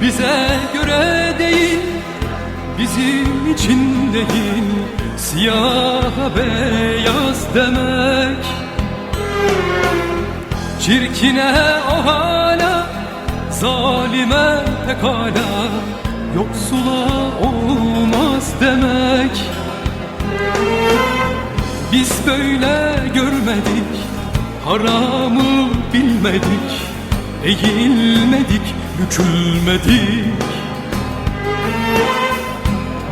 Bize göre değil, bizim için değil. Siyah beyaz demek. Çirkine o hala Zalime pekala. Yoksula olmaz demek. Biz böyle görmedik Haramı bilmedik. Eğilmedik, bükülmedik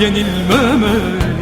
yenilmemeli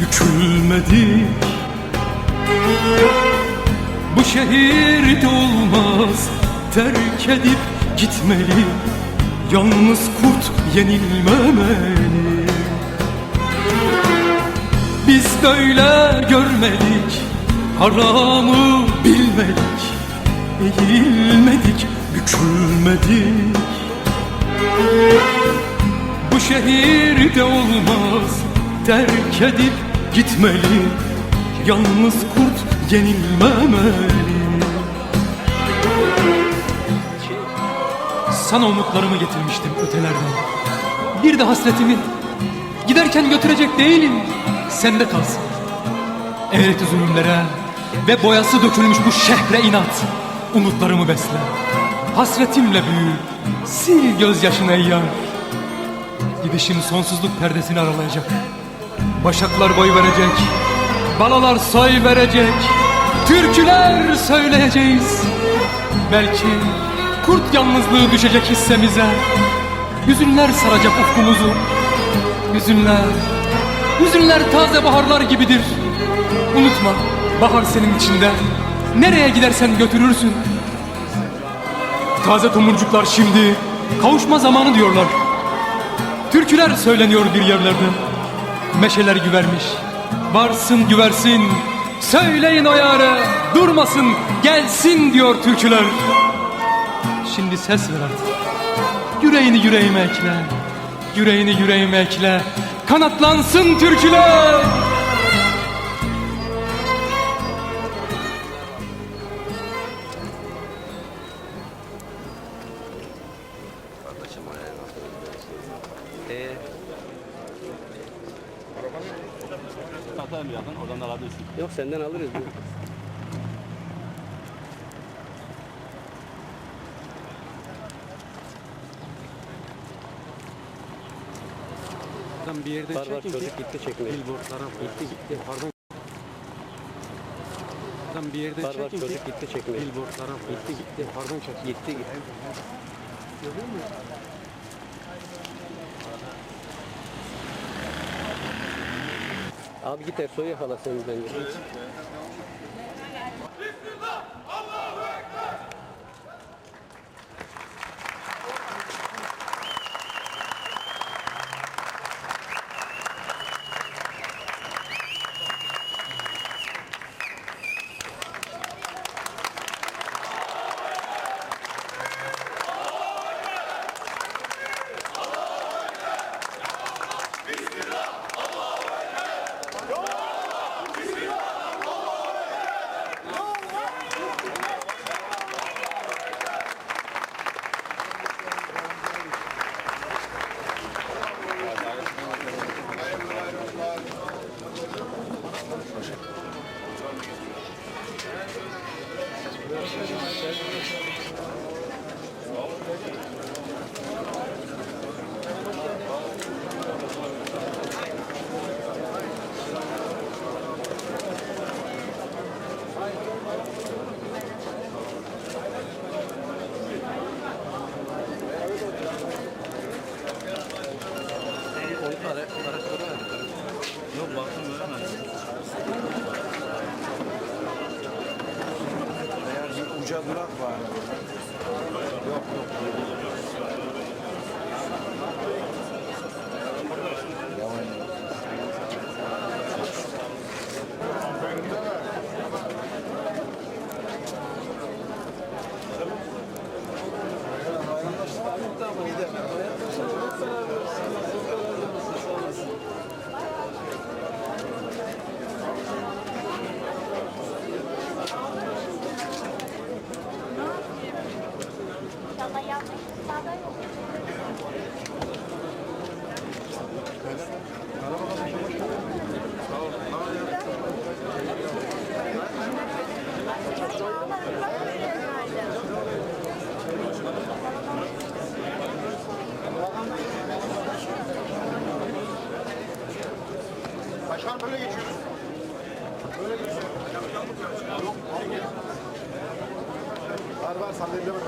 bükülmedik Bu şehirde olmaz Terk edip gitmeli. Yalnız kurt yenilmemeli. Biz böyle görmedik Haramı bilmedik. Eğilmedik, bükülmedik. Bu şehirde olmaz Terk edip gitmeli. Yalnız kurt yenilmemeli. Sana umutlarımı getirmiştim ötelerden. Bir de hasretimi. Giderken götürecek değilim. Sende kalsın. Eğreti zulümlere Ve boyası dökülmüş bu şehre inat. Umutlarımı besle. Hasretimle büyü. Sil gözyaşını ey yar Gidişim sonsuzluk perdesini aralayacak Başaklar boy verecek Balalar soy verecek Türküler söyleyeceğiz. Belki kurt yalnızlığı düşecek hissemize Hüzünler saracak ufkumuzu. Hüzünler Hüzünler taze baharlar gibidir. Unutma bahar senin içinde. Nereye gidersen götürürsün. Taze tomurcuklar şimdi Kavuşma zamanı diyorlar. Türküler söyleniyor bir yerlerde Meşeler güvermiş. Varsın güversin Söyleyin o yare Durmasın gelsin diyor türküler. Şimdi ses ver artık. Yüreğini yüreğime ekle Yüreğini yüreğime ekle Kanatlansın türküler Ee, Satarım birazdan oradan da alabilirsin. yok senden alırız. Tam bir yerde Var var çekin ki çocuk gitti çekmeye. billboardlara gitti gitti pardon. Tam bir yerde Var var çekin ki çocuk gitti çekmeye. billboardlara gitti gitti pardon çekin. Gitti gitti. Abi git Ersoy'u Eğer bir uca durak var. Yok yok. Başkan böyle geçiyoruz. Böyle geçiyoruz. Yok. Var var sandalye var.